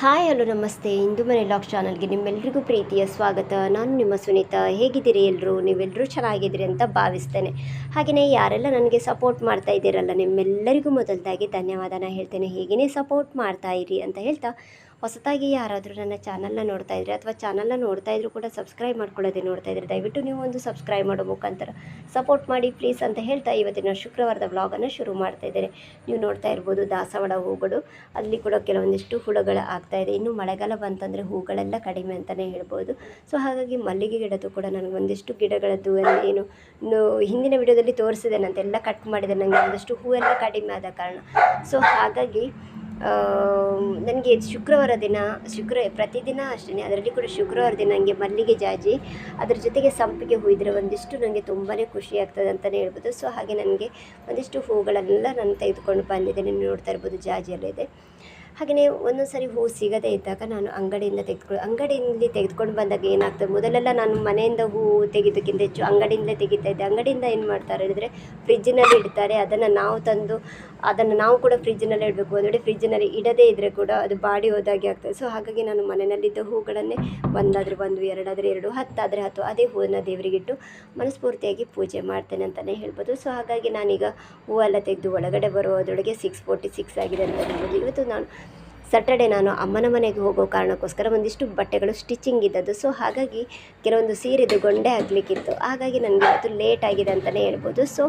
Hi, hello, ನಮಸ್ತೆ. ಇಂದು ಮನೆ lock ಚಾನಲ್ಗೆ ನಿಮ್ಮೆಲ್ಲರಿಗೂ ಪ್ರೀತಿಯ ಸ್ವಾಗತ. ನಾನು ನಿಮ್ಮ ಸುನೀತಾ. ಹೇಗಿದ್ದೀರಿ ಎಲ್ಲರೂ ನೀವೆಲ್ಲರೂ ಚೆನ್ನಾಗಿದ್ದೀರಿ ಅಂತ ಭಾವಿಸ್ತೇನೆ. ಹಾಗೆಯೇ ಯಾರೆಲ್ಲ ನನಗೆ ಸಪೋರ್ಟ್ ಮಾಡ್ತಾ ಇದ್ದೀರಲ್ಲ, ನಿಮ್ಮೆಲ್ಲರಿಗೂ ಮೊದಲದಾಗಿ ಧನ್ಯವಾದನ ಹೇಳ್ತೇನೆ. ಹೀಗೇ ಸಪೋರ್ಟ್ ಮಾಡ್ತಾ ಇರಿ ಅಂತ ಹೇಳ್ತಾ ಹೊಸದಾಗಿ ಯಾರಾದರೂ ನನ್ನ ಚಾನಲ್ನ ನೋಡ್ತಾ ಇದ್ದರೆ ಅಥವಾ ಚಾನಲ್ನ ನೋಡ್ತಾ ಇದ್ರು ಕೂಡ ಸಬ್ಸ್ಕ್ರೈಬ್ ಮಾಡ್ಕೊಳ್ಳೋದೇ ನೋಡ್ತಾ ಇದ್ದರೆ ದಯವಿಟ್ಟು ನೀವು ಒಂದು ಸಬ್ಸ್ಕ್ರೈಬ್ ಮಾಡೋ ಮುಖಾಂತರ ಸಪೋರ್ಟ್ ಮಾಡಿ ಪ್ಲೀಸ್ ಅಂತ ಹೇಳ್ತಾ ಇವತ್ತಿನ ಶುಕ್ರವಾರದ ವ್ಲಾಗನ್ನು ಶುರು ಮಾಡ್ತಾ ಇದ್ದಾರೆ ನೀವು ನೋಡ್ತಾ ಇರ್ಬೋದು ದಾಸವಾಳ ಹೂಗಳು. ಅಲ್ಲಿ ಕೂಡ ಕೆಲವೊಂದಿಷ್ಟು ಹುಳುಗಳು ಆಗ್ತಾ ಇದೆ. ಇನ್ನು ಮಳೆಗಾಲ ಬಂತಂದರೆ ಹೂಗಳೆಲ್ಲ ಕಡಿಮೆ ಅಂತಲೇ ಹೇಳ್ಬೋದು. ಸೊ ಹಾಗಾಗಿ ಮಲ್ಲಿಗೆ ಗಿಡದ್ದು ಕೂಡ ನನಗೆ ಒಂದಿಷ್ಟು ಗಿಡಗಳದ್ದು ಏನು ಹಿಂದಿನ ವಿಡಿಯೋದಲ್ಲಿ ತೋರಿಸಿದೆ ಎಲ್ಲ ಕಟ್ ಮಾಡಿದೆ. ನನಗೆ ಒಂದಷ್ಟು ಹೂವೆಲ್ಲ ಕಡಿಮೆ ಆದ ಕಾರಣ. ಸೊ ಹಾಗಾಗಿ ನನಗೆ ಶುಕ್ರವಾರ ದಿನ, ಶುಕ್ರ, ಪ್ರತಿದಿನ ಅಷ್ಟೇ ಅದರಲ್ಲಿ ಕೂಡ ಶುಕ್ರವಾರ ದಿನ ನನಗೆ ಮಲ್ಲಿಗೆ ಜಾಜಿ, ಅದ್ರ ಜೊತೆಗೆ ಸಂಪಿಗೆ ಹೂವಿದ್ರೆ ಒಂದಿಷ್ಟು ನನಗೆ ತುಂಬಾ ಖುಷಿ ಆಗ್ತದೆ ಅಂತಲೇ ಹೇಳ್ಬೋದು. ಸೊ ಹಾಗೆ ನನಗೆ ಒಂದಿಷ್ಟು ಹೂಗಳನ್ನೆಲ್ಲ ನಾನು ತೆಗೆದುಕೊಂಡು ಬಂದಿದ್ದೇನೆ ನೋಡ್ತಾ ಇರ್ಬೋದು ಜಾಜಿಯಲ್ಲಿದೆ. ಹಾಗೆಯೇ ಒಂದೊಂದು ಸರಿ ಹೂ ಸಿಗದೇ ಇದ್ದಾಗ ನಾನು ಅಂಗಡಿಯಿಂದ ತೆಗೆದುಕೊಂಡು ಅಂಗಡಿಯಲ್ಲಿ ತೆಗೆದುಕೊಂಡು ಬಂದಾಗ ಏನಾಗ್ತದೆ, ಮೊದಲೆಲ್ಲ ನಾನು ಮನೆಯಿಂದ ಹೂ ತೆಗೆದಕ್ಕಿಂತ ಹೆಚ್ಚು ಅಂಗಡಿಯಿಂದಲೇ ತೆಗಿತಾ ಇದ್ದೆ. ಅಂಗಡಿಯಿಂದ ಏನು ಮಾಡ್ತಾರೆ ಹೇಳಿದರೆ ಫ್ರಿಜ್ಜಿನಲ್ಲಿ ಇಡ್ತಾರೆ. ಅದನ್ನು ನಾವು ತಂದು, ಅದನ್ನು ನಾವು ಕೂಡ ಫ್ರಿಜ್ಜಿನಲ್ಲಿ ಇಡಬೇಕು. ಒಂದು ಫ್ರಿಜ್ಜಿನಲ್ಲಿ ಇಡದೇ ಇದ್ದರೆ ಕೂಡ ಅದು ಬಾಡಿ ಹೋದಾಗೆ ಆಗ್ತದೆ. ಸೊ ಹಾಗಾಗಿ ನಾನು ಮನೆಯಲ್ಲಿದ್ದ ಹೂಗಳನ್ನೇ ಒಂದಾದರೆ ಒಂದು, ಎರಡಾದರೆ ಎರಡು, ಹತ್ತಾದರೆ ಹತ್ತು ಅದೇ ಹೂವನ್ನು ದೇವರಿಗಿಟ್ಟು ಮನಸ್ಫೂರ್ತಿಯಾಗಿ ಪೂಜೆ ಮಾಡ್ತೇನೆ ಅಂತಲೇ ಹೇಳ್ಬೋದು. ಸೊ ಹಾಗಾಗಿ ನಾನೀಗ ಹೂವೆಲ್ಲ ತೆಗೆದು ಒಳಗಡೆ ಬರುವುದರೊಳಗೆ ಸಿಕ್ಸ್ ಫೋರ್ಟಿ ಸಿಕ್ಸ್ ಆಗಿದೆ ಅಂತ ಹೇಳ್ಬೋದು. ಇವತ್ತು ನಾನು ಸ್ಯಾಟರ್ಡೆ ನಾನು ಅಮ್ಮನ ಮನೆಗೆ ಹೋಗೋ ಕಾರಣಕ್ಕೋಸ್ಕರ ಒಂದಿಷ್ಟು ಬಟ್ಟೆಗಳು ಸ್ಟಿಚಿಂಗ್ ಇದ್ದದ್ದು. ಸೊ ಹಾಗಾಗಿ ಕೆಲವೊಂದು ಸೀರೆದು ಗೊಂಡೆ ಆಗಲಿಕ್ಕಿತ್ತು. ಹಾಗಾಗಿ ನನಗೆ ಅದು ಲೇಟ್ ಆಗಿದೆ ಅಂತಲೇ ಹೇಳ್ಬೋದು. ಸೊ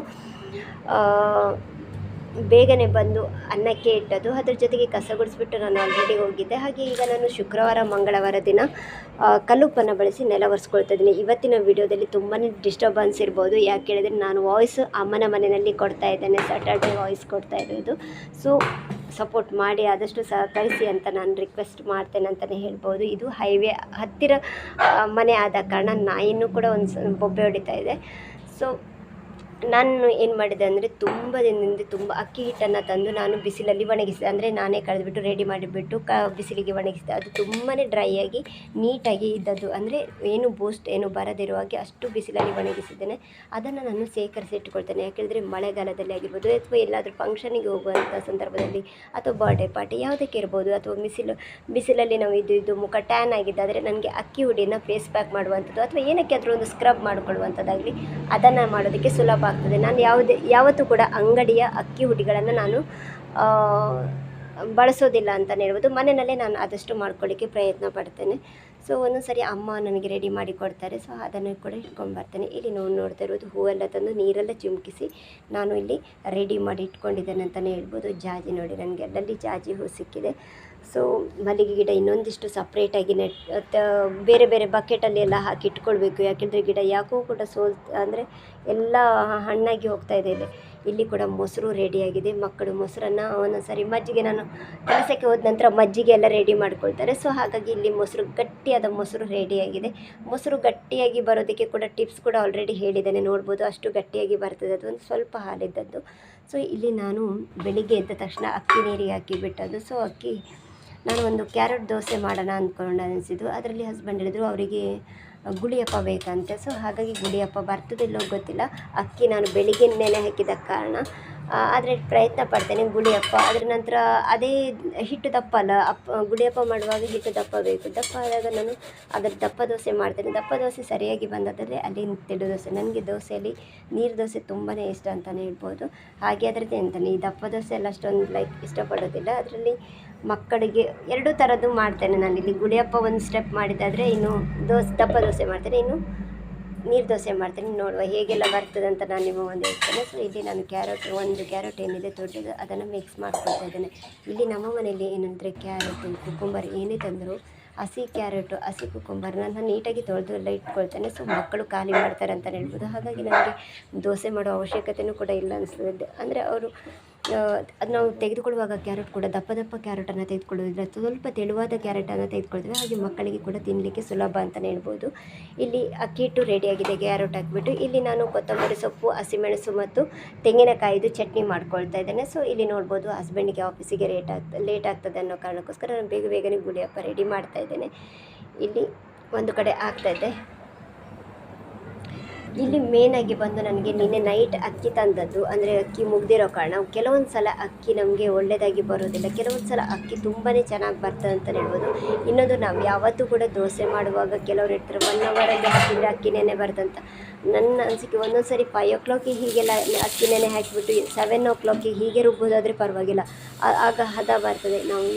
ಬೇಗನೆ ಬಂದು ಅನ್ನಕ್ಕೆ ಇಟ್ಟದ್ದು. ಅದ್ರ ಜೊತೆಗೆ ಕಸ ಗುಡಿಸ್ಬಿಟ್ಟು ನಾನು ಆಲ್ರೆಡಿ ಹೋಗಿದ್ದೆ. ಹಾಗೆ ಈಗ ನಾನು ಶುಕ್ರವಾರ, ಮಂಗಳವಾರ ದಿನ ಕಲ್ಲುಪ್ಪನ್ನು ಬಳಸಿ ನೆಲ ಒರೆಸ್ಕೊಳ್ತಾ ಇವತ್ತಿನ ವಿಡಿಯೋದಲ್ಲಿ ತುಂಬಾ ಡಿಸ್ಟರ್ಬೆನ್ಸ್ ಇರ್ಬೋದು. ಯಾಕೆ ಹೇಳಿದ್ರೆ ನಾನು ವಾಯ್ಸ್ ಅಮ್ಮನ ಮನೆಯಲ್ಲಿ ಕೊಡ್ತಾ ಇದ್ದೇನೆ. ಸ್ಯಾಟರ್ಡೆ ವಾಯ್ಸ್ ಕೊಡ್ತಾ ಇರೋದು. ಸೊ ಸಪೋರ್ಟ್ ಮಾಡಿ ಆದಷ್ಟು ಸಹಕರಿಸಿ ಅಂತ ನಾನು ರಿಕ್ವೆಸ್ಟ್ ಮಾಡ್ತೇನೆ ಅಂತಲೇ ಹೇಳ್ಬೋದು. ಇದು ಹೈವೇ ಹತ್ತಿರ ಮನೆ ಆದ ಕಾರಣ ನಾಯಿನೂ ಕೂಡ ಒಂದು ಬೊಬ್ಬೆ ಹೊಡಿತಾ ಇದೆ. ಸೊ ನಾನು ಏನು ಮಾಡಿದೆ ಅಂದರೆ ತುಂಬ ದಿನದಿಂದ ತುಂಬ ಅಕ್ಕಿ ಹಿಟ್ಟನ್ನು ತಂದು ನಾನು ಬಿಸಿಲಲ್ಲಿ ಒಣಗಿಸಿದೆ. ಅಂದರೆ ನಾನೇ ಕಳೆದುಬಿಟ್ಟು ರೆಡಿ ಮಾಡಿಬಿಟ್ಟು ಕ ಬಿಸಿಲಿಗೆ ಒಣಗಿಸಿದೆ. ಅದು ತುಂಬಾ ಡ್ರೈ ಆಗಿ ನೀಟಾಗಿ ಇದ್ದದ್ದು. ಅಂದರೆ ಏನು ಬೂಸ್ಟ್ ಏನು ಬರದಿರುವ ಹಾಗೆ ಅಷ್ಟು ಬಿಸಿಲಲ್ಲಿ ಒಣಗಿಸಿದ್ದೇನೆ. ಅದನ್ನು ನಾನು ಶೇಖರಿಸಿ ಇಟ್ಕೊಳ್ತೇನೆ. ಯಾಕೆಂದರೆ ಮಳೆಗಾಲದಲ್ಲಿ ಆಗಿರ್ಬೋದು ಅಥವಾ ಎಲ್ಲಾದರೂ ಫಂಕ್ಷನಿಗೆ ಹೋಗುವಂಥ ಸಂದರ್ಭದಲ್ಲಿ ಅಥವಾ ಬರ್ಡೇ ಪಾರ್ಟಿ ಯಾವುದಕ್ಕೆ ಇರ್ಬೋದು ಅಥವಾ ಬಿಸಿಲು, ಬಿಸಿಲಲ್ಲಿ ನಾವು ಇದು ಇದು ಮುಖ ಟ್ಯಾನ್ ಆಗಿದ್ದಾದರೆ ನನಗೆ ಅಕ್ಕಿ ಹುಡಿನ ಫೇಸ್ ಪ್ಯಾಕ್ ಮಾಡುವಂಥದ್ದು ಅಥವಾ ಏನಕ್ಕೆ ಆದರೂ ಒಂದು ಸ್ಕ್ರಬ್ ಮಾಡಿಕೊಳ್ಳುವಂಥದ್ದಾಗಲಿ ಅದನ್ನು ಮಾಡೋದಕ್ಕೆ ಸುಲಭ ಆಗ್ತದೆ. ನಾನು ಯಾವುದೇ, ಯಾವತ್ತೂ ಕೂಡ ಅಂಗಡಿಯ ಅಕ್ಕಿ ಹುಡಿಗಳನ್ನು ನಾನು ಬಳಸೋದಿಲ್ಲ ಅಂತಲೇ ಹೇಳ್ಬೋದು. ಮನೆಯಲ್ಲೇ ನಾನು ಆದಷ್ಟು ಮಾಡ್ಕೊಳ್ಳಿಕ್ಕೆ ಪ್ರಯತ್ನ ಪಡ್ತೇನೆ. ಸೊ ಒಂದೊಂದು ಸರಿ ಅಮ್ಮ ನನಗೆ ರೆಡಿ ಮಾಡಿ ಕೊಡ್ತಾರೆ. ಸೊ, ಅದನ್ನು ಕೂಡ ಇಟ್ಕೊಂಡು ಬರ್ತೇನೆ. ಇಲ್ಲಿ ನಾವು ನೋಡ್ತಾ ಇರೋದು ಹೂವೆಲ್ಲ ತಂದು ನೀರೆಲ್ಲ ಚಿಮುಕಿಸಿ ನಾನು ಇಲ್ಲಿ ರೆಡಿ ಮಾಡಿ ಇಟ್ಕೊಂಡಿದ್ದೇನೆ ಅಂತಲೇ ಹೇಳ್ಬೋದು. ಜಾಜಿ ನೋಡಿ, ನನಗೆ ಅಲ್ಲಲ್ಲಿ ಜಾಜಿ ಹೂ ಸಿಕ್ಕಿದೆ. ಸೊ ಮಲ್ಲಿಗೆ ಗಿಡ ಇನ್ನೊಂದಿಷ್ಟು ಸಪ್ರೇಟಾಗಿ ನೆಟ್ ಬೇರೆ ಬೇರೆ ಬಕೆಟಲ್ಲಿ ಎಲ್ಲ ಹಾಕಿ ಇಟ್ಕೊಳ್ಬೇಕು. ಯಾಕೆಂದರೆ ಗಿಡ ಯಾಕೋ ಕೂಡ ಸೋಲ್, ಅಂದರೆ ಎಲ್ಲ ಹಣ್ಣಾಗಿ ಹೋಗ್ತಾ ಇದೆ ಇಲ್ಲಿ. ಇಲ್ಲಿ ಕೂಡ ಮೊಸರು ರೆಡಿಯಾಗಿದೆ ಮಕ್ಕಳು ಮೊಸರನ್ನು ಒಂದೊಂದು ಸರಿ ಮಜ್ಜಿಗೆ ನಾನು ಕೆಲಸಕ್ಕೆ ಹೋದ ನಂತರ ಮಜ್ಜಿಗೆ ಎಲ್ಲ ರೆಡಿ ಮಾಡ್ಕೊಳ್ತಾರೆ. ಸೊ ಹಾಗಾಗಿ ಇಲ್ಲಿ ಮೊಸರು ಗಟ್ಟಿಯಾದ ಮೊಸರು ರೆಡಿಯಾಗಿದೆ ಮೊಸರು ಗಟ್ಟಿಯಾಗಿ ಬರೋದಕ್ಕೆ ಕೂಡ ಟಿಪ್ಸ್ ಕೂಡ ಆಲ್ರೆಡಿ ಹೇಳಿದ್ದೇನೆ. ನೋಡ್ಬೋದು ಅಷ್ಟು ಗಟ್ಟಿಯಾಗಿ ಬರ್ತದೆ. ಅದು ಒಂದು ಸ್ವಲ್ಪ ಹಾಲಿದ್ದದ್ದು. ಸೊ ಇಲ್ಲಿ ನಾನು ಬೆಳಿಗ್ಗೆ ಎದ್ದ ತಕ್ಷಣ ಅಕ್ಕಿ ನೀರಿಗೆ ಹಾಕಿ ಬಿಟ್ಟದ್ದು. ಸೊ ಅಕ್ಕಿ ನಾನು ಒಂದು ಕ್ಯಾರೆಟ್ ದೋಸೆ ಮಾಡೋಣ ಅಂದ್ಕೊಂಡು ಅನಿಸಿದ್ದು. ಅದರಲ್ಲಿ ಹಸ್ಬೆಂಡ್ ಹೇಳಿದರು, ಅವರಿಗೆ ಗುಳಿಯಪ್ಪ ಬೇಕಂತೆ. ಸೊ ಹಾಗಾಗಿ ಗುಳಿಯಪ್ಪ ಬರ್ತದಿಲ್ಲೋ ಗೊತ್ತಿಲ್ಲ. ಅಕ್ಕಿ ನಾನು ಬೆಳಿಗ್ಗೆ ನೆನೆ ಹಾಕಿದ ಕಾರಣ ಆದರೆ ಪ್ರಯತ್ನ ಪಡ್ತೇನೆ ಗುಳಿಯಪ್ಪ. ಅದರ ನಂತರ ಅದೇ ಹಿಟ್ಟು ದಪ್ಪ ಅಲ್ಲ, ಅಪ್ಪ, ಗುಳಿಯಪ್ಪ ಮಾಡುವಾಗ ಹಿಟ್ಟು ದಪ್ಪ ಬೇಕು. ದಪ್ಪ ಆದಾಗ ನಾನು ಅದರ ದಪ್ಪ ದೋಸೆ ಮಾಡ್ತೇನೆ. ದಪ್ಪ ದೋಸೆ ಸರಿಯಾಗಿ ಬಂದಾದರೆ ಅಲ್ಲಿ ತೆಳು ದೋಸೆ. ನನಗೆ ದೋಸೆಯಲ್ಲಿ ನೀರು ದೋಸೆ ತುಂಬಾ ಇಷ್ಟ ಅಂತಲೇ ಹೇಳ್ಬೋದು. ಹಾಗೆ ಅದರದ್ದು ಎಂತಲೇ ಈ ದಪ್ಪ ದೋಸೆ ಎಲ್ಲ ಅಷ್ಟೊಂದು ಲೈಕ್ ಇಷ್ಟಪಡೋದಿಲ್ಲ. ಅದರಲ್ಲಿ ಮಕ್ಕಳಿಗೆ ಎರಡೂ ಥರದ್ದು ಮಾಡ್ತೇನೆ ನಾನು ಇಲ್ಲಿ ಗುಳಿಯಪ್ಪ ಒಂದು ಸ್ಟೆಪ್ ಮಾಡಿದ್ದಾದರೆ ಇನ್ನು ದೋಸೆ, ದಪ್ಪ ದೋಸೆ ಮಾಡ್ತೇನೆ. ಇನ್ನು ನೀರು ದೋಸೆ ಮಾಡ್ತೀನಿ. ನೋಡುವ ಹೇಗೆಲ್ಲ ಬರ್ತದೆ ಅಂತ ನಾನು ನಿಮಗೆ ಒಂದು ಹೇಳ್ತೇನೆ. ಸೊ ಇಲ್ಲಿ ನಾನು ಕ್ಯಾರೆಟ್ ಒಂದು ಕ್ಯಾರೆಟ್ ಏನಿದೆ ದೊಡ್ಡದು ಅದನ್ನು ಮಿಕ್ಸ್ ಮಾಡ್ಕೊಳ್ತಾ ಇದ್ದೇನೆ. ಇಲ್ಲಿ ನಮ್ಮ ಮನೆಯಲ್ಲಿ ಏನಂದರೆ ಕ್ಯಾರೆಟು ಕುಕುಂಬರ್ ಏನೇ ತಂದರೂ ಹಸಿ ಕ್ಯಾರೆಟು ಹಸಿ ನಾನು ನೀಟಾಗಿ ತೊಳೆದು ಎಲ್ಲ ಇಟ್ಕೊಳ್ತೇನೆ. ಸೊ ಮಕ್ಕಳು ಖಾಲಿ ಮಾಡ್ತಾರೆ ಅಂತಲೇ ಹೇಳ್ಬೋದು. ಹಾಗಾಗಿ ನನಗೆ ದೋಸೆ ಮಾಡೋ ಅವಶ್ಯಕತೆಯೂ ಕೂಡ ಇಲ್ಲ ಅನಿಸ್ತದೆ ಅಂದರೆ ಅವರು ಅದು ನಾವು ತೆಗೆದುಕೊಳ್ಳುವಾಗ ಕ್ಯಾರೆಟ್ ಕೂಡ ದಪ್ಪ ದಪ್ಪ ಕ್ಯಾರೆಟನ್ನು ತೆಗೆದುಕೊಳ್ಳೋದಿಲ್ಲ ಸ್ವಲ್ಪ ತೆಳುವಾದ ಕ್ಯಾರೆಟನ್ನು ತೆಗೆದುಕೊಳ್ತೇವೆ. ಹಾಗೆ ಮಕ್ಕಳಿಗೆ ಕೂಡ ತಿನ್ನಲಿಕ್ಕೆ ಸುಲಭ ಅಂತಲೇ ಹೇಳ್ಬೋದು. ಇಲ್ಲಿ ಅಕ್ಕಿ ಹಿಟ್ಟು ರೆಡಿಯಾಗಿದೆ ಕ್ಯಾರೆಟ್ ಹಾಕಿಬಿಟ್ಟು. ಇಲ್ಲಿ ನಾನು ಕೊತ್ತಂಬರಿ ಸೊಪ್ಪು, ಹಸಿಮೆಣಸು ಮತ್ತು ತೆಂಗಿನಕಾಯಿದು ಚಟ್ನಿ ಮಾಡ್ಕೊಳ್ತಾ ಇದ್ದೇನೆ. ಸೊ ಇಲ್ಲಿ ನೋಡ್ಬೋದು ಹಸ್ಬೆಂಡಿಗೆ ಆಫೀಸಿಗೆ ರೇಟ್ ಆಗ್ತದೆ ಲೇಟ್ ಆಗ್ತದೆ ಅನ್ನೋ ಕಾರಣಕ್ಕೋಸ್ಕರ ನಾನು ಬೇಗ ಬೇಗನೆ ಗುಳಿಯಪ್ಪ ರೆಡಿ ಮಾಡ್ತಾ ಇದ್ದೇನೆ. ಇಲ್ಲಿ ಒಂದು ಕಡೆ ಆಗ್ತಾಯಿದೆ ಇಲ್ಲಿ ಮೇನ್ ಆಗಿ ಬಂದು ನನಗೆ ನಿನ್ನೆ ನೈಟ್ ಅಕ್ಕಿ ತಂದದ್ದು, ಅಂದರೆ ಅಕ್ಕಿ ಮುಗ್ದಿರೋ ಕಾರಣ. ಕೆಲವೊಂದು ಸಲ ಅಕ್ಕಿ ನಮಗೆ ಒಳ್ಳೆಯದಾಗಿ ಬರೋದಿಲ್ಲ. ಕೆಲವೊಂದು ಸಲ ಅಕ್ಕಿ ತುಂಬಾ ಚೆನ್ನಾಗಿ ಬರ್ತದೆ ಅಂತ ಹೇಳ್ಬೋದು. ಇನ್ನೊಂದು ನಾವು ಯಾವತ್ತೂ ಕೂಡ ದೋಸೆ ಮಾಡುವಾಗ ಕೆಲವರು ಇರ್ತಾರೆ ಒನ್ ಅವರಲ್ಲಿ ಹಾಕಿದರೆ ಅಕ್ಕಿ ನೆನೆ ಬರ್ತಂತ ನನ್ನ ಅನಿಸಿಕೆ ಒಂದೊಂದು ಸರಿ ಫೈವ್ ಓ ಕ್ಲಾಕಿಗೆ ಹೀಗೆಲ್ಲ ಅಕ್ಕಿ ನೆನೆ ಹಾಕಿಬಿಟ್ಟು ಸೆವೆನ್ ಓ ಕ್ಲಾಕಿಗೆ ಹೀಗೆ ರುಬ್ಬೋದಾದರೆ ಪರವಾಗಿಲ್ಲ. ಆಗ ಹದ ಬರ್ತದೆ. ನಾವು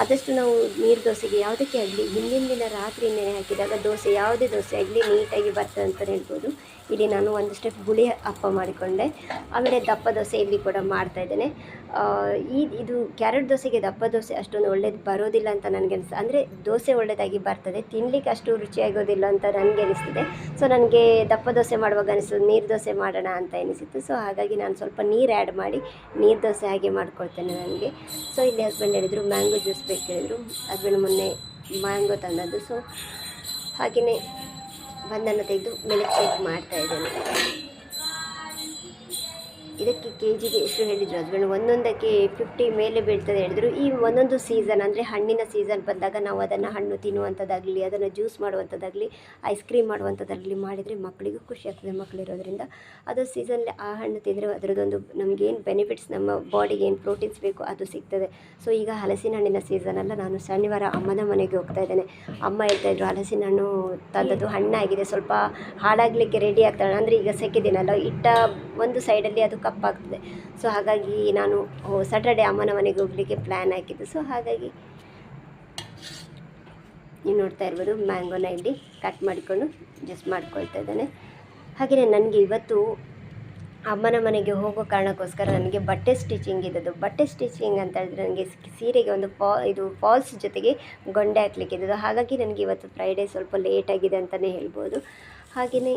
ಆದಷ್ಟು ನಾವು ನೀರು ದೋಸೆಗೆ ಯಾವುದಕ್ಕೆ ಆಗಲಿ, ಹಿಂದಿನ ದಿನ ರಾತ್ರಿ ನೆನೆ ಹಾಕಿದಾಗ ದೋಸೆ, ಯಾವುದೇ ದೋಸೆ ಆಗಲಿ ನೀಟಾಗಿ ಬರ್ತದೆ ಅಂತ ಹೇಳ್ಬೋದು. ಇಲ್ಲಿ ನಾನು ಒಂದು ಸ್ಟೆಪ್ ಗುಳಿ ಅಪ್ಪ ಮಾಡಿಕೊಂಡೆ. ಆಮೇಲೆ ದಪ್ಪ ದೋಸೆ ಇಲ್ಲಿ ಕೂಡ ಮಾಡ್ತಾ ಇದ್ದೇನೆ. ಈ, ಇದು ಕ್ಯಾರೆಟ್ ದೋಸೆಗೆ ದಪ್ಪ ದೋಸೆ ಅಷ್ಟೊಂದು ಒಳ್ಳೇದು ಬರೋದಿಲ್ಲ ಅಂತ ನನಗೆ ಅನಿಸ್ತು ಅಂದರೆ ದೋಸೆ ಒಳ್ಳೆಯದಾಗಿ ಬರ್ತದೆ ತಿನ್ನಲಿಕ್ಕೆ ಅಷ್ಟು ರುಚಿಯಾಗೋದಿಲ್ಲ ಅಂತ ನನಗೆ ಅನಿಸ್ತಿದೆ. ಸೊ ನನಗೆ ದಪ್ಪ ದೋಸೆ ಮಾಡುವಾಗ ಅನಿಸ್ತು, ನೀರು ದೋಸೆ ಮಾಡೋಣ ಅಂತ ಅನಿಸಿತ್ತು. ಸೊ ಹಾಗಾಗಿ ನಾನು ಸ್ವಲ್ಪ ನೀರು ಆ್ಯಡ್ ಮಾಡಿ ನೀರು ದೋಸೆ ಹಾಗೆ ಮಾಡ್ಕೊಳ್ತೇನೆ ನನಗೆ. ಸೊ ಇಲ್ಲಿ ಹಸ್ಬೆಂಡ್ ಹೇಳಿದರು ಮ್ಯಾಂಗೋ ಜ್ಯೂಸ್ ಬೇಕು ಹೇಳಿದರು ಹಸ್ಬೆಂಡ್ ಮೊನ್ನೆ ಮ್ಯಾಂಗೋ ತಂದದ್ದು. ಸೊ ಹಾಗೆಯೇ ಒಂದನ್ನು ತೆಗೆದು ಮಿಲ್ಕ್ ಶೇಕ್ ಮಾಡ್ತಾ ಇದ್ದೇನೆ. ಇದಕ್ಕೆ ಕೆ ಜಿಗೆ ಎಷ್ಟು ಹೇಳಿದರು ಹಸ್ಬೆಂಡ್ ಒಂದೊಂದಕ್ಕೆ ಫಿಫ್ಟಿ ಮೇಲೆ ಬೀಳ್ತದೆ ಹೇಳಿದರು. ಈ ಒಂದೊಂದು ಸೀಸನ್ ಅಂದರೆ ಹಣ್ಣಿನ ಸೀಸನ್ ಬಂದಾಗ ನಾವು ಅದನ್ನು ಹಣ್ಣು ತಿನ್ನುವಂಥದ್ದಾಗಲಿ ಅದನ್ನು ಜ್ಯೂಸ್ ಮಾಡುವಂಥದ್ದಾಗಲಿ ಐಸ್ ಕ್ರೀಮ್ ಮಾಡುವಂಥದ್ದಾಗಲಿ ಮಾಡಿದರೆ ಮಕ್ಕಳಿಗೂ ಖುಷಿ ಆಗ್ತದೆ ಮಕ್ಕಳಿರೋದ್ರಿಂದ ಅದು ಸೀಸನಲ್ಲಿ ಆ ಹಣ್ಣು ತಿಂದರೆ ಅದರದ್ದೊಂದು ನಮಗೇನು ಬೆನಿಫಿಟ್ಸ್ ನಮ್ಮ ಬಾಡಿಗೆ ಏನು ಪ್ರೋಟೀನ್ಸ್ ಬೇಕು ಅದು ಸಿಗ್ತದೆ. ಸೊ ಈಗ ಹಲಸಿನ ಹಣ್ಣಿನ ಸೀಸನ್ ಅಲ್ಲ, ನಾನು ಶನಿವಾರ ಅಮ್ಮನ ಮನೆಗೆ ಹೋಗ್ತಾ ಇದ್ದೇನೆ. ಅಮ್ಮ ಹೇಳ್ತಾ ಇದ್ರು, ಹಲಸಿನ ಹಣ್ಣು ತಂದದ್ದು ಹಣ್ಣಾಗಿದೆ, ಸ್ವಲ್ಪ ಹಾಳಾಗಲಿಕ್ಕೆ ರೆಡಿ ಆಗ್ತಾಳೆ. ಅಂದರೆ ಈಗ ಸೆಕೆ ದಿನ ಇಟ್ಟ ಒಂದು ಸೈಡಲ್ಲಿ ಅದು ಕಪ್ಪಾಗ್ತದೆ. ಸೊ ಹಾಗಾಗಿ ನಾನು ಸ್ಯಾಟರ್ಡೆ ಅಮ್ಮನ ಮನೆಗೆ ಹೋಗಲಿಕ್ಕೆ ಪ್ಲ್ಯಾನ್ ಹಾಕಿದ್ದು. ಸೊ ಹಾಗಾಗಿ ನೀವು ನೋಡ್ತಾ ಇರ್ಬೋದು ಮ್ಯಾಂಗೋನ ಇಲ್ಲಿ ಕಟ್ ಮಾಡಿಕೊಂಡು ಜ್ಯೂಸ್ ಮಾಡ್ಕೊಳ್ತಾ ಇದ್ದಾನೆ. ಹಾಗೆಯೇ ನನಗೆ ಇವತ್ತು ಅಮ್ಮನ ಮನೆಗೆ ಹೋಗೋ ಕಾರಣಕ್ಕೋಸ್ಕರ ನನಗೆ ಬಟ್ಟೆ ಸ್ಟಿಚಿಂಗ್ ಇದ್ದದ್ದು. ಬಟ್ಟೆ ಸ್ಟಿಚಿಂಗ್ ಅಂತ ಹೇಳಿದ್ರೆ ನನಗೆ ಸೀರೆಗೆ ಒಂದು ಫಾ, ಇದು ಫಾಲ್ಸ್ ಜೊತೆಗೆ ಗೊಂಡೆ ಹಾಕ್ಲಿಕ್ಕೆ ಇದ್ದದ್ದು ಹಾಗಾಗಿ ನನಗೆ ಇವತ್ತು ಫ್ರೈಡೇ ಸ್ವಲ್ಪ ಲೇಟಾಗಿದೆ ಅಂತಲೇ ಹೇಳ್ಬೋದು. ಹಾಗೆಯೇ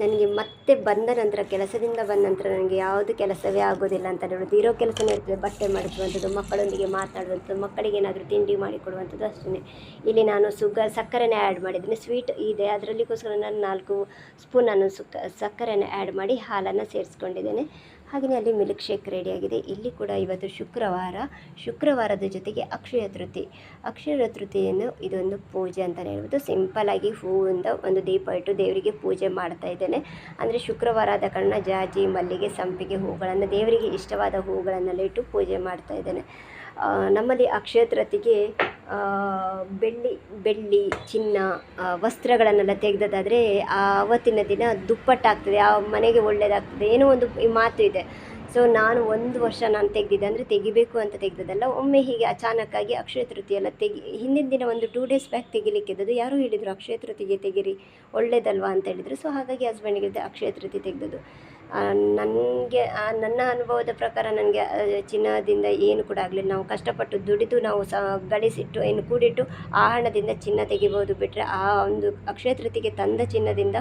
ನನಗೆ ಮತ್ತೆ ಬಂದ ನಂತರ, ಕೆಲಸದಿಂದ ಬಂದ ನಂತರ ನನಗೆ ಯಾವುದು ಕೆಲಸವೇ ಆಗೋದಿಲ್ಲ ಅಂತ ಹೇಳೋದು ಇರೋ ಕೆಲಸನೇ ಇರ್ತದೆ ಬಟ್ಟೆ ಮಾಡಿಸುವಂಥದ್ದು ಮಕ್ಕಳೊಂದಿಗೆ ಮಾತಾಡುವಂಥದ್ದು, ಮಕ್ಕಳಿಗೆ ಏನಾದರೂ ತಿಂಡಿ ಮಾಡಿಕೊಡುವಂಥದ್ದು ಅಷ್ಟೇ ಇಲ್ಲಿ ನಾನು ಸುಗರ್ ಸಕ್ಕರೆನೇ ಆ್ಯಡ್ ಮಾಡಿದ್ದೀನಿ. ಸ್ವೀಟ್ ಇದೆ. ಅದರಲ್ಲಿಗೋಸ್ಕರ ನಾನು ನಾಲ್ಕು ಸ್ಪೂನನ್ನು ಸುಕ್ಕ, ಸಕ್ಕರೆನ ಆ್ಯಡ್ ಮಾಡಿ ಹಾಲನ್ನು ಸೇರಿಸ್ಕೊಂಡಿದ್ದೇನೆ. ಹಾಗೆಯೇ ಅಲ್ಲಿ ಮಿಲ್ಕ್ ಶೇಕ್ ರೆಡಿಯಾಗಿದೆ ಇಲ್ಲಿ ಕೂಡ ಇವತ್ತು ಶುಕ್ರವಾರ ಶುಕ್ರವಾರದ ಜೊತೆಗೆ ಅಕ್ಷಯ ತೃತಿ. ಅಕ್ಷಯ ತೃತಿಯನ್ನು ಇದೊಂದು ಪೂಜೆ ಅಂತಲೇ ಹೇಳ್ಬೋದು. ಸಿಂಪಲಾಗಿ ಹೂವಿಂದ ಒಂದು ದೀಪ ಇಟ್ಟು ದೇವರಿಗೆ ಪೂಜೆ ಮಾಡ್ತಾ ಇದ್ದೇನೆ. ಅಂದರೆ ಶುಕ್ರವಾರ ಆದ ಕಾರಣ ಜಾಜಿ ಮಲ್ಲಿಗೆ ಸಂಪಿಗೆ ಹೂಗಳನ್ನು ದೇವರಿಗೆ ಇಷ್ಟವಾದ ಹೂಗಳನ್ನೆಲ್ಲ ಇಟ್ಟು ಪೂಜೆ ಮಾಡ್ತಾ ಇದ್ದೇನೆ. ನಮ್ಮಲ್ಲಿ ಅಕ್ಷಯ ತೃತೀಯಗೆ ಆ, ಬೆಳ್ಳಿ ಬೆಳ್ಳಿ ಚಿನ್ನ ವಸ್ತ್ರಗಳನ್ನೆಲ್ಲ ತೆಗೆದದಾದರೆ ಆವತ್ತಿನ ದಿನ ದುಪ್ಪಟ್ಟಾಗ್ತದೆ, ಆ ಮನೆಗೆ ಒಳ್ಳೆಯದಾಗ್ತದೆ ಏನೋ ಒಂದು ಈ ಮಾತು ಇದೆ. ಸೊ ನಾನು ಒಂದು ವರ್ಷ ನಾನು ತೆಗೆದಿದ್ದೆ ಅಂದರೆ ತೆಗಿಬೇಕು ಅಂತ ತೆಗೆದದಲ್ಲ ಒಮ್ಮೆ ಹೀಗೆ ಅಚಾನಕ್ಕಾಗಿ ಅಕ್ಷಯ ತೃತೀಯೆಲ್ಲ ತೆಗಿ, ಹಿಂದಿನ ದಿನ ಒಂದು ಟೂ ಡೇಸ್ ಬ್ಯಾಕ್ ತೆಗಿಲಿಕ್ಕೆ ಇದ್ದದ್ದು ಯಾರು ಹೇಳಿದರು ಅಕ್ಷಯ ತೃತೀಯೆ ತೆಗಿರಿ, ಒಳ್ಳೇದಲ್ವಾ ಅಂತ ಹೇಳಿದರು. ಸೊ ಹಾಗಾಗಿ ಹಸ್ಬೆಂಡಿಗೆ ಅಕ್ಷಯ ತೃತೀಯ ತೆಗೆದದ್ದು. ನನಗೆ ನನ್ನ ಅನುಭವದ ಪ್ರಕಾರ ನನಗೆ ಚಿನ್ನದಿಂದ ಏನು ಕೂಡ ಆಗಲಿಲ್ಲ. ನಾವು ಕಷ್ಟಪಟ್ಟು ದುಡಿದು ನಾವು ಸ, ಗಳಿಸಿಟ್ಟು, ಏನು ಕೂಡಿಟ್ಟು ಆ ಹಣದಿಂದ ಚಿನ್ನ ತೆಗಿಬೋದು ಬಿಟ್ಟರೆ ಆ ಒಂದು ಅಕ್ಷಯ ತೃತಿಗೆ ತಂದ ಚಿನ್ನದಿಂದ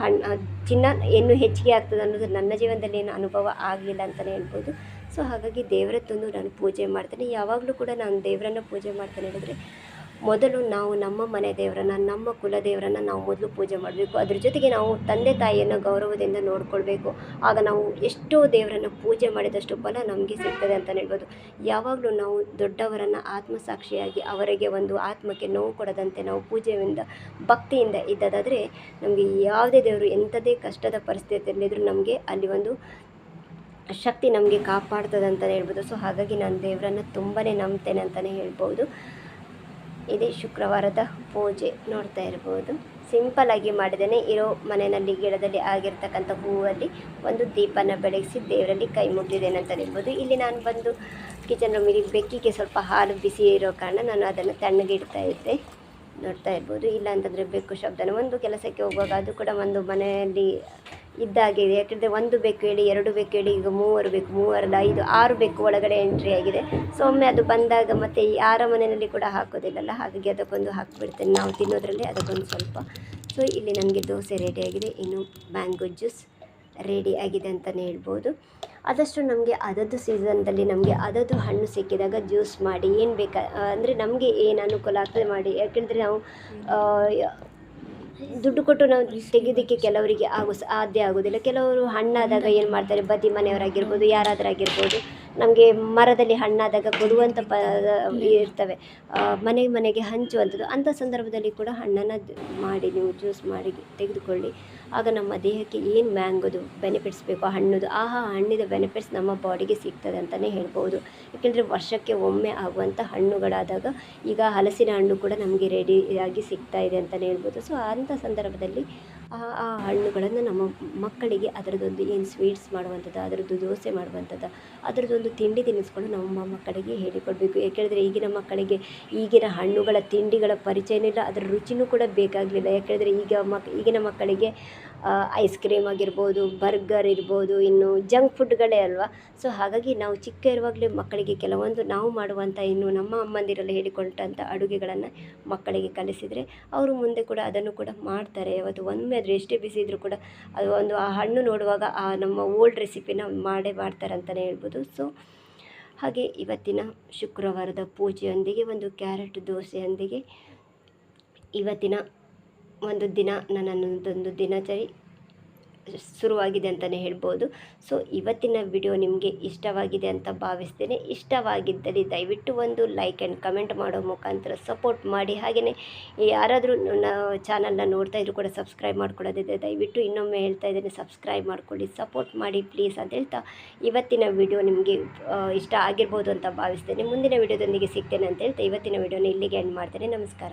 ಹಣ ಚಿನ್ನ ಇನ್ನೂ ಹೆಚ್ಚಿಗೆ ಆಗ್ತದೆ ಅನ್ನೋದು ನನ್ನ ಜೀವನದಲ್ಲಿ ಏನು ಅನುಭವ ಆಗಲಿಲ್ಲ ಅಂತಲೇ ಹೇಳ್ಬೋದು. ಸೊ ಹಾಗಾಗಿ ದೇವರತ್ತೊಂದು ನಾನು ಪೂಜೆ ಮಾಡ್ತೇನೆ. ಯಾವಾಗಲೂ ಕೂಡ ನಾನು ದೇವರನ್ನು ಪೂಜೆ ಮಾಡ್ತೇನೆ. ಹೇಳಿದ್ರೆ ಮೊದಲು ನಾವು ನಮ್ಮ ಮನೆ ದೇವರನ್ನು, ನಮ್ಮ ಕುಲ ದೇವರನ್ನು ನಾವು ಮೊದಲು ಪೂಜೆ ಮಾಡಬೇಕು. ಅದ್ರ ಜೊತೆಗೆ ನಾವು ತಂದೆ ತಾಯಿಯನ್ನು ಗೌರವದಿಂದ ನೋಡ್ಕೊಳ್ಬೇಕು. ಆಗ ನಾವು ಎಷ್ಟೋ ದೇವರನ್ನು ಪೂಜೆ ಮಾಡಿದಷ್ಟು ಫಲ ನಮಗೆ ಸಿಗ್ತದೆ ಅಂತ ಹೇಳ್ಬೋದು. ಯಾವಾಗಲೂ ನಾವು ದೊಡ್ಡವರನ್ನು ಆತ್ಮಸಾಕ್ಷಿಯಾಗಿ ಅವರಿಗೆ ಒಂದು ಆತ್ಮಕ್ಕೆ ನೋವು ಕೊಡದಂತೆ ನಾವು ಪೂಜೆಯಿಂದ, ಭಕ್ತಿಯಿಂದ ಇದ್ದದಾದರೆ ನಮಗೆ ಯಾವುದೇ ದೇವರು ಎಂಥದೇ ಕಷ್ಟದ ಪರಿಸ್ಥಿತಿಯಲ್ಲಿದ್ದರೂ ನಮಗೆ ಅಲ್ಲಿ ಒಂದು ಶಕ್ತಿ ನಮಗೆ ಕಾಪಾಡ್ತದೆ ಅಂತಲೇ ಹೇಳ್ಬೋದು. ಸೊ ಹಾಗಾಗಿ ನಾನು ದೇವರನ್ನು ತುಂಬಾ ನಂಬ್ತೇನೆ ಅಂತಲೇ ಹೇಳ್ಬೋದು. ಇದೇ ಶುಕ್ರವಾರದ ಪೂಜೆ ನೋಡ್ತಾ ಇರ್ಬೋದು ಆಗಿ ಮಾಡಿದ್ದೇನೆ. ಇರೋ ಮನೆಯಲ್ಲಿ ಗಿಡದಲ್ಲಿ ಆಗಿರ್ತಕ್ಕಂಥ ಹೂವಲ್ಲಿ ಒಂದು ದೀಪನ ಬೆಳಗಿಸಿ ದೇವರಲ್ಲಿ ಕೈ ಮುಗಿದಿದ್ದೇನೆ ಅಂತ ಹೇಳ್ಬೋದು. ಇಲ್ಲಿ ನಾನು ಬಂದು ಕಿಚನ್ ರೂಮಿಗೆ ಬೆಕ್ಕಿಗೆ ಸ್ವಲ್ಪ ಹಾಲು ಬಿಸಿ ಇರೋ ಕಾರಣ ನಾನು ಅದನ್ನು ತಣ್ಣಗೆ ಇಡ್ತಾ ಇದ್ದೆ. ನೋಡ್ತಾ ಇರ್ಬೋದು. ಇಲ್ಲ ಅಂತಂದರೆ ಬೆಕ್ಕು ಶಬ್ದನ ಒಂದು ಕೆಲಸಕ್ಕೆ ಹೋಗುವಾಗ ಅದು ಕೂಡ ಒಂದು ಮನೆಯಲ್ಲಿ ಇದ್ದಾಗೆ ಇದೆ ಯಾಕಂದರೆ ಒಂದು ಬೆಕ್ಕು ಹೇಳಿ, ಎರಡು ಬೆಕ್ಕು ಹೇಳಿ, ಈಗ ಮೂವರು ಬೇಕು, ಮೂವರಲ್ಲ, ಐದು, ಆರು ಬೇಕು ಒಳಗಡೆ ಎಂಟ್ರಿ ಆಗಿದೆ. ಸೊ ಒಮ್ಮೆ ಅದು ಬಂದಾಗ ಮತ್ತೆ ಆರ ಮನೆಯಲ್ಲಿ ಕೂಡ ಹಾಕೋದಿಲ್ಲಲ್ಲ? ಹಾಗಾಗಿ ಅದಕ್ಕೊಂದು ಹಾಕಿಬಿಡ್ತೇನೆ. ನಾವು ತಿನ್ನೋದ್ರಲ್ಲಿ ಅದಕ್ಕೊಂದು ಸ್ವಲ್ಪ. ಸೊ ಇಲ್ಲಿ ನನಗೆ ದೋಸೆ ರೆಡಿಯಾಗಿದೆ ಇನ್ನು ಮ್ಯಾಂಗೋ ಜ್ಯೂಸ್ ರೆಡಿ ಆಗಿದೆ ಅಂತಲೇ ಹೇಳ್ಬೋದು. ಆದಷ್ಟು ನಮಗೆ ಅದದ್ದು ಸೀಸನ್ದಲ್ಲಿ ನಮಗೆ ಅದದ್ದು ಹಣ್ಣು ಸಿಕ್ಕಿದಾಗ ಜ್ಯೂಸ್ ಮಾಡಿ ಏನು ಬೇಕಾ, ಅಂದರೆ ನಮಗೆ ಏನು ಅನುಕೂಲ ಆಗ್ತದೆ ಮಾಡಿ. ಯಾಕೆಂದರೆ ನಾವು ದುಡ್ಡು ಕೊಟ್ಟು ನಾವು ತೆಗೆಯೋದಕ್ಕೆ ಕೆಲವರಿಗೆ ಆಗೋ ಸಾಧ್ಯ ಆಗೋದಿಲ್ಲ. ಕೆಲವರು ಹಣ್ಣಾದಾಗ ಏನು ಮಾಡ್ತಾರೆ? ಬದಿ ಮನೆಯವರಾಗಿರ್ಬೋದು ಯಾರಾದರೂ ಆಗಿರ್ಬೋದು ನಮಗೆ ಮರದಲ್ಲಿ ಹಣ್ಣಾದಾಗ ಕೊಡುವಂಥ ಪ ಇರ್ತವೆ. ಮನೆ ಮನೆಗೆ ಹಂಚುವಂಥದ್ದು. ಅಂಥ ಸಂದರ್ಭದಲ್ಲಿ ಕೂಡ ಹಣ್ಣನ್ನು ಮಾಡಿ ನೀವು ಜ್ಯೂಸ್ ಮಾಡಿ ತೆಗೆದುಕೊಳ್ಳಿ. ಆಗ ನಮ್ಮ ದೇಹಕ್ಕೆ ಏನು ಮ್ಯಾಂಗೋದು ಬೆನಿಫಿಟ್ಸ್ ಬೇಕೋ ಹಣ್ಣುದು ಆ ಹಣ್ಣಿದ ಬೆನಿಫಿಟ್ಸ್ ನಮ್ಮ ಬಾಡಿಗೆ ಸಿಗ್ತದೆ ಅಂತಲೇ ಹೇಳ್ಬೋದು. ಯಾಕೆಂದರೆ ವರ್ಷಕ್ಕೆ ಒಮ್ಮೆ ಆಗುವಂಥ ಹಣ್ಣುಗಳಾದಾಗ ಈಗ ಹಲಸಿನ ಹಣ್ಣು ಕೂಡ ನಮಗೆ ರೆಡಿಯಾಗಿ ಸಿಗ್ತಾ ಇದೆ ಅಂತಲೇ ಹೇಳ್ಬೋದು. ಸೊ ಅಂಥ ಸಂದರ್ಭದಲ್ಲಿ ಆ ಹಣ್ಣುಗಳನ್ನು ನಮ್ಮ ಮಕ್ಕಳಿಗೆ ಅದರದ್ದೊಂದು ಏನು ಸ್ವೀಟ್ಸ್ ಮಾಡುವಂಥದ್ದು, ಅದರದ್ದು ದೋಸೆ ಮಾಡುವಂಥದ್ದು ಅದರದ್ದೊಂದು ತಿಂಡಿ ತಿನಿಸುಗಳು ನಮ್ಮ ಮಕ್ಕಳಿಗೆ ಹೇಳಿಕೊಡಬೇಕು. ಯಾಕೆಂದರೆ ಈಗಿನ ಮಕ್ಕಳಿಗೆ ಈಗಿನ ಹಣ್ಣುಗಳ ತಿಂಡಿಗಳ ಪರಿಚಯನೂ ಇಲ್ಲ, ಅದರ ರುಚಿನೂ ಕೂಡ ಬೇಕಾಗಲಿಲ್ಲ. ಯಾಕೆಂದರೆ ಈಗ ಮಕ್, ಈಗಿನ ಮಕ್ಕಳಿಗೆ ಐಸ್ ಕ್ರೀಮ್ ಆಗಿರ್ಬೋದು ಬರ್ಗರ್ ಇರ್ಬೋದು, ಇನ್ನು ಜಂಕ್ ಫುಡ್ಗಳೇ ಅಲ್ವಾ? ಸೊ ಹಾಗಾಗಿ ನಾವು ಚಿಕ್ಕ ಇರುವಾಗಲೇ ಮಕ್ಕಳಿಗೆ ಕೆಲವೊಂದು ನಾವು ಮಾಡುವಂಥ ಇನ್ನು ನಮ್ಮ ಅಮ್ಮಂದಿರೆಲ್ಲ ಹೇಳಿಕೊಟ್ಟಂಥ ಅಡುಗೆಗಳನ್ನು ಮಕ್ಕಳಿಗೆ ಕಲಿಸಿದರೆ ಅವರು ಮುಂದೆ ಕೂಡ ಅದನ್ನು ಕೂಡ ಮಾಡ್ತಾರೆ. ಅವತ್ತು ಒಮ್ಮೆ ಅದು ಎಷ್ಟೇ ಬಿಸಿ ಇದ್ದರೂ ಕೂಡ ಅದು ಒಂದು ಆ ಹಣ್ಣು ನೋಡುವಾಗ ಆ ನಮ್ಮ ಓಲ್ಡ್ ರೆಸಿಪಿನ ಮಾಡೇ ಮಾಡ್ತಾರೆ ಅಂತಲೇ ಹೇಳ್ಬೋದು. ಸೊ ಹಾಗೆ ಇವತ್ತಿನ ಶುಕ್ರವಾರದ ಪೂಜೆಯೊಂದಿಗೆ, ಒಂದು ಕ್ಯಾರೆಟ್ ದೋಸೆಯೊಂದಿಗೆ, ಇವತ್ತಿನ ಒಂದು ದಿನ ನನ್ನದೊಂದು ದಿನಚರಿ ಶುರುವಾಗಿದೆ ಅಂತಲೇ ಹೇಳ್ಬೋದು. ಸೊ, ಇವತ್ತಿನ ವಿಡಿಯೋ ನಿಮಗೆ ಇಷ್ಟವಾಗಿದೆ ಅಂತ ಭಾವಿಸ್ತೇನೆ. ಇಷ್ಟವಾಗಿದ್ದಲ್ಲಿ ದಯವಿಟ್ಟು ಒಂದು ಲೈಕ್ ಆ್ಯಂಡ್ ಕಮೆಂಟ್ ಮಾಡೋ ಮುಖಾಂತರ ಸಪೋರ್ಟ್ ಮಾಡಿ. ಹಾಗೆಯೇ ಯಾರಾದರೂ ನನ್ನ ಚಾನಲ್ನ ನೋಡ್ತಾ ಇದ್ರು ಕೂಡ ಸಬ್ಸ್ಕ್ರೈಬ್ ಮಾಡ್ಕೊಳ್ಳೋದಿದೆ ದಯವಿಟ್ಟು ಇನ್ನೊಮ್ಮೆ ಹೇಳ್ತಾ ಇದ್ದೇನೆ, ಸಬ್ಸ್ಕ್ರೈಬ್ ಮಾಡ್ಕೊಳ್ಳಿ, ಸಪೋರ್ಟ್ ಮಾಡಿ ಪ್ಲೀಸ್ ಅಂತ ಹೇಳ್ತಾ ಇವತ್ತಿನ ವಿಡಿಯೋ ನಿಮಗೆ ಇಷ್ಟ ಆಗಿರ್ಬೋದು ಅಂತ ಭಾವಿಸ್ತೇನೆ. ಮುಂದಿನ ವಿಡಿಯೋದೊಂದಿಗೆ ಸಿಗ್ತೇನೆ ಅಂತ ಹೇಳ್ತಾ ಇವತ್ತಿನ ವಿಡಿಯೋನ ಇಲ್ಲಿಗೆ ಎಂಡ್ ಮಾಡ್ತೇನೆ. ನಮಸ್ಕಾರ.